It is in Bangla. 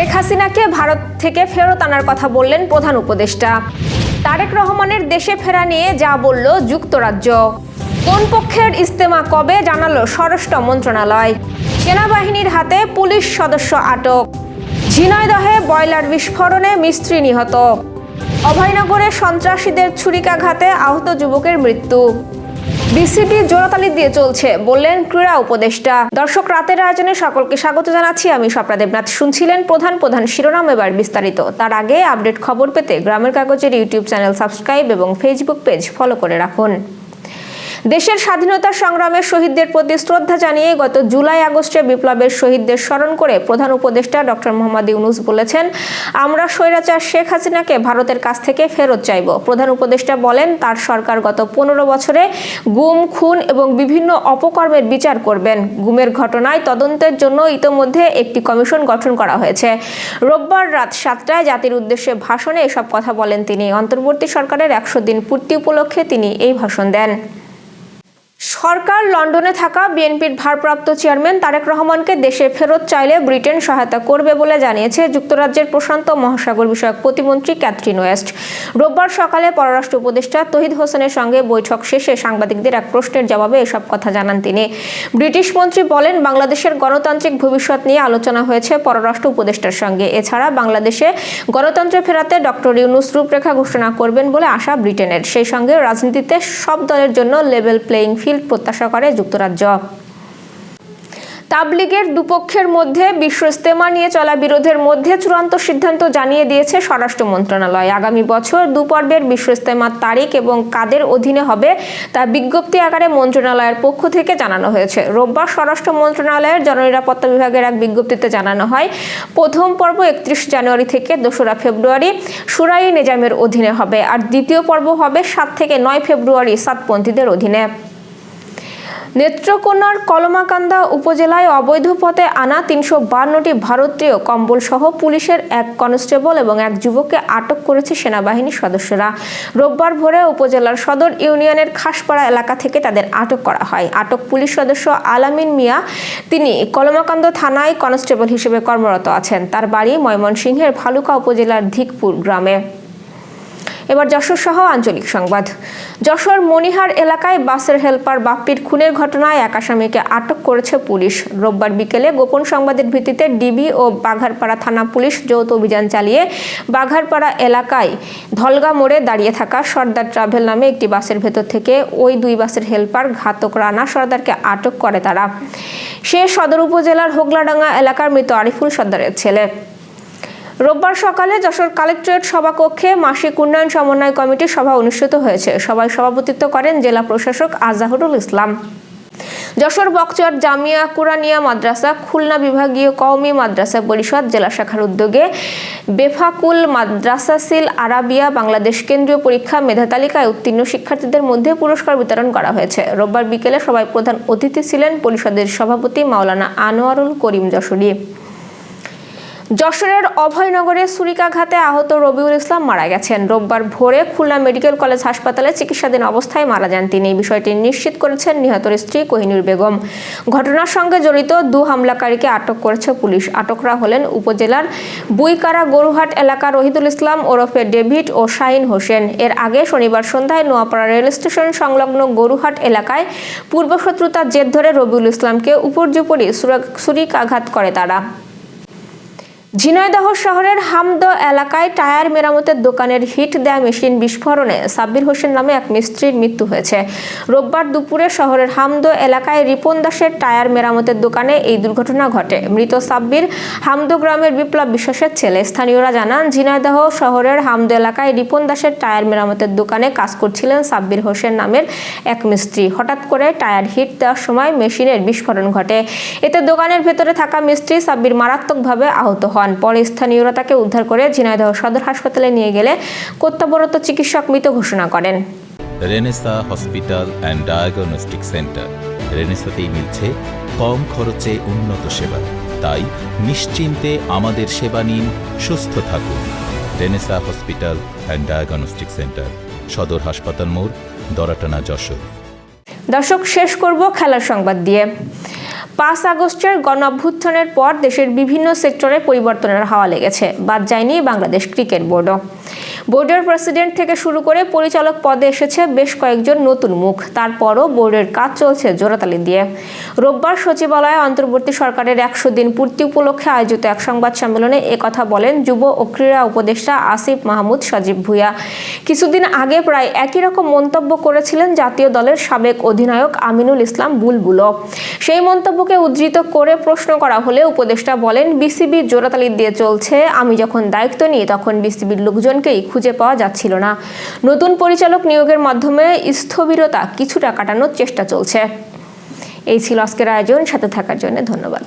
শেখ হাসিনাকে ভারত থেকে ফেরত আনার কথা বললেন প্রধান উপদেষ্টা। তারেক রহমানের দেশে ফেরা নিয়ে যা বলল যুক্তরাজ্য। কোন পক্ষের ইস্তেমা কবে জানালো স্বরাষ্ট্র মন্ত্রণালয়। সেনাবাহিনীর হাতে পুলিশ সদস্য আটক। ঝিনাইদহে বয়লার বিস্ফোরণে মিস্ত্রি নিহত। অভয়নগরে সন্ত্রাসীদের ছুরিকাঘাতে আহত যুবকের মৃত্যু। বিসিবি জোরাতালি দিয়ে চলছে, বললেন ক্রীড়া উপদেষ্টা। দর্শক, রাতের আয়োজনে সকলকে স্বাগত জানাচ্ছি। আমি স্বপ্না দেবনাথ। শুনছিলেন প্রধান প্রধান শিরোনাম এবার বিস্তারিত। তার আগে আপডেট খবর পেতে গ্রামের কাগজের ইউটিউব চ্যানেল সাবস্ক্রাইব এবং ফেসবুক পেজ ফলো করে রাখুন। দেশের স্বাধীনতা সংগ্রামের শহীদদের প্রতি শ্রদ্ধা জানিয়ে গত জুলাই আগস্টে বিপ্লবের শহীদদের স্মরণ করে প্রধান উপদেষ্টা ডক্টর মোহাম্মদ ইউনুস বলেছেন, আমরা স্বৈরাচার শেখ হাসিনাকে ভারতের কাছ থেকে ফেরত চাইব। প্রধান উপদেষ্টা বলেন, তার সরকার গত পনেরো বছরে গুম, খুন এবং বিভিন্ন অপকর্মের বিচার করবেন। গুমের ঘটনায় তদন্তের জন্য ইতোমধ্যে একটি কমিশন গঠন করা হয়েছে। রোববার রাত সাতটায় জাতির উদ্দেশ্যে ভাষণে এসব কথা বলেন তিনি। অন্তর্বর্তী সরকারের একশো দিন পূর্তি উপলক্ষে তিনি এই ভাষণ দেন। সরকার লন্ডনে থাকা বিএনপির ভারপ্রাপ্ত চেয়ারম্যান তারেক রহমানকে দেশে ফেরত চাইলে ব্রিটেন সহায়তা করবে বলে জানিয়েছে যুক্তরাজ্যের প্রশান্ত মহাসাগর বিষয়ক প্রতিমন্ত্রী ক্যাথরিন ওয়েস্ট। রোববার সকালে পররাষ্ট্র উপদেষ্টা তহিদ হোসেনের সঙ্গে বৈঠক শেষে সাংবাদিকদের এক প্রশ্নের জবাবে এসব কথা জানান তিনি। ব্রিটিশ মন্ত্রী বলেন, বাংলাদেশের গণতান্ত্রিক ভবিষ্যৎ নিয়ে আলোচনা হয়েছে পররাষ্ট্র উপদেষ্টার সঙ্গে। এছাড়া বাংলাদেশে গণতন্ত্র ফেরাতে ডক্টর ইউনুস রূপরেখা ঘোষণা করবেন বলে আশা ব্রিটেনের। সেই সঙ্গে রাজনীতিতে সব দলের জন্য লেভেল প্লেয়িং ফিল্ড প্রত্যাশা করে যুক্তরাজ্য। তাবলিগের দুপক্ষের মধ্যে বিশ্ব ইস্তেমা নিয়ে চলা বিরোধের মধ্যে চূড়ান্ত সিদ্ধান্ত জানিয়ে দিয়েছে স্বরাষ্ট্র মন্ত্রণালয়। আগামী বছর দু পর্বের বিশ্ব ইস্তেমার তারিখ এবং কাদের অধীনে হবে তা বিজ্ঞপ্তি আকারে মন্ত্রণালয়ের পক্ষ থেকে জানানো হয়েছে। রোববার স্বরাষ্ট্র মন্ত্রণালয়ের জননিরাপত্তা বিভাগের এক বিজ্ঞপ্তিতে জানানো হয়, প্রথম পর্ব একত্রিশ জানুয়ারি থেকে দোসরা ফেব্রুয়ারি সুরাই নিজামের অধীনে হবে, আর দ্বিতীয় পর্ব হবে সাত থেকে নয় ফেব্রুয়ারি সাতপন্থীদের অধীনে। নেত্রকোনার কলমাকান্দা উপজেলায় অবৈধ পথে আনা তিনশো বান্নটি ভারতীয় কম্বল সহ পুলিশের এক কনস্টেবল এবং এক যুবককে আটক করেছে সেনাবাহিনীর সদস্যরা। রোববার ভোরে উপজেলার সদর ইউনিয়নের খাসপাড়া এলাকা থেকে তাদের আটক করা হয়। আটক পুলিশ সদস্য আলামিন মিয়া, তিনি কলমাকান্দ থানায় কনস্টেবল হিসেবে কর্মরত আছেন। তার বাড়ি ময়মনসিংহের ভালুকা উপজেলার ধিকপুর গ্রামে। এবার যশোর সহ আঞ্চলিক সংবাদ। যশোর মনিহার এলাকায় বাসের হেলপার বাপ্পির খুনের ঘটনায় এক আসামিকে আটক করেছে পুলিশ। রোববার বিকেলে গোপন সংবাদের ভিত্তিতে ডিবি ও বাঘারপাড়া থানা পুলিশ যৌথ অভিযান চালিয়ে বাঘারপাড়া এলাকায় ধলগা মোড়ে দাঁড়িয়ে থাকা সর্দার ট্রাভেল নামে একটি বাসের ভেতর থেকে ওই দুই বাসের হেলপার ঘাতক রানা সর্দারকে আটক করে তারা। সে সদর উপজেলার হোগলাডাঙ্গা এলাকার মৃত আরিফুল সর্দারের ছেলে। রোববার সকালে যশোর কালেক্টরেট সভাকক্ষে মাসিক উন্নয়ন সমন্বয় কমিটির সভা অনুষ্ঠিত হয়েছে। সভায় সভাপতিত্ব করেন জেলা প্রশাসক আজাহুরুল ইসলাম। যশোর বকচর জামিয়া কুরানিয়া মাদ্রাসা, খুলনা বিভাগীয় কওমি মাদ্রাসা পরিষদ, জেলা শাখার উদ্যোগে বেফাকুল মাদ্রাসাসিল আরাবিয়া বাংলাদেশ কেন্দ্রীয় পরীক্ষা মেধা তালিকায় উত্তীর্ণ শিক্ষার্থীদের মধ্যে পুরস্কার বিতরণ করা হয়েছে। রোববার বিকেলে সবাই প্রধান অতিথি ছিলেন পরিষদের সভাপতি মাওলানা আনোয়ারুল করিম যশোরী। যশোরের অভয়নগরে ছুরিকাঘাতে আহত রবিউল ইসলাম মারা গেছেন। রোববার ভোরে খুলনা মেডিকেল কলেজ হাসপাতালে চিকিৎসাধীন অবস্থায় মারা যান তিনি। এই বিষয়টি নিশ্চিত করেছেন নিহতের স্ত্রী কোহিনুর বেগম। ঘটনার সঙ্গে জড়িত দু হামলাকারীকে আটক করেছে পুলিশ। আটকরা হলেন উপজেলার বুইকারা গরুহাট এলাকার রহিদুল ইসলাম ওরফে ডেভিড ও শাহিন হোসেন। এর আগে শনিবার সন্ধ্যায় নোয়াপাড়া রেল স্টেশন সংলগ্ন গরুহাট এলাকায় পূর্বশত্রুতার জের ধরে রবিউল ইসলামকে উপর্যুপরি ছুরিকাঘাত করে তারা। ঝিনাইদহ শহরের হামদ এলাকায় টায়ার মেরামতের দোকানের হিট দেয়া মেশিন বিস্ফোরণে সাব্বির হোসেন নামে এক মিস্ত্রির মৃত্যু হয়েছে। রোববার দুপুরে শহরের হামদ এলাকায় রিপন দাসের টায়ার মেরামতের দোকানে এই দুর্ঘটনা ঘটে। মৃত সাব্বির হামদ গ্রামের বিপ্লব বিশ্বাসের ছেলে। স্থানীয়রা জানান, ঝিনাইদহ শহরের হামদ এলাকায় রিপন দাসের টায়ার মেরামতের দোকানে কাজ করছিলেন সাব্বির হোসেন নামের এক মিস্ত্রি। হঠাৎ করে টায়ার হিট দেওয়ার সময় মেশিনের বিস্ফোরণ ঘটে। এতে দোকানের ভেতরে থাকা মিস্ত্রি সাব্বির মারাত্মকভাবে আহত হয় হন। পরে স্থানীয়রা তাকে উদ্ধার করে ঝিনাইদহ সদর হাসপাতালে নিয়ে গেলে কর্তব্যরত চিকিৎসক মৃত ঘোষণা করেন। Renaissance hospital and diagnostic centre. রেনেসাতেই মিলছে কম খরচে উন্নত সেবা। তাই নিশ্চিন্তে আমাদের সেবা নিন সুস্থ থাকুন। Renaissance hospital and diagnostic centre সদর হাসপাতাল মোড় দরাটানা যশোর। দর্শক শেষ করব খেলার সংবাদ দিয়ে। পাঁচ আগস্টের গণ অভ্যুত্থানের পর দেশের বিভিন্ন সেক্টরে পরিবর্তনের হাওয়া লেগেছে। বাদ যায়নি বাংলাদেশ ক্রিকেট বোর্ডও। বোর্ডের প্রেসিডেন্ট থেকে শুরু করে পরিচালক পদে এসেছে বেশ কয়েকজন নতুন মুখ। তারপরও বোর্ডের কাজ চলছে জোরাতালি দিয়ে। রোববার সচিবালয়ে অন্তর্বর্তী সরকারের একশো দিন পূর্তি উপলক্ষে আয়োজিত এক সংবাদ সম্মেলনে একথা বলেন যুব ও ক্রীড়া উপদেষ্টা আসিফ মাহমুদ সজীব ভুইয়া। কিছুদিন আগে প্রায় একই রকম মন্তব্য করেছিলেন জাতীয় দলের সাবেক অধিনায়ক আমিনুল ইসলাম বুলবুল সেই মন্তব্যকে উদ্ধৃত করে প্রশ্ন করা হলে উপদেষ্টা বলেন, বিসিবি জোরাতালি দিয়ে চলছে, আমি যখন দায়িত্ব নিই তখন বিসিবির লোকজনকেই খুঁজে পাওয়া যাচ্ছিল না। নতুন পরিচালক নিয়োগের মাধ্যমে স্থবিরতা কিছুটা কাটানোর চেষ্টা চলছে। এই ছিল আজকের আয়োজন, সাথে থাকার জন্য ধন্যবাদ।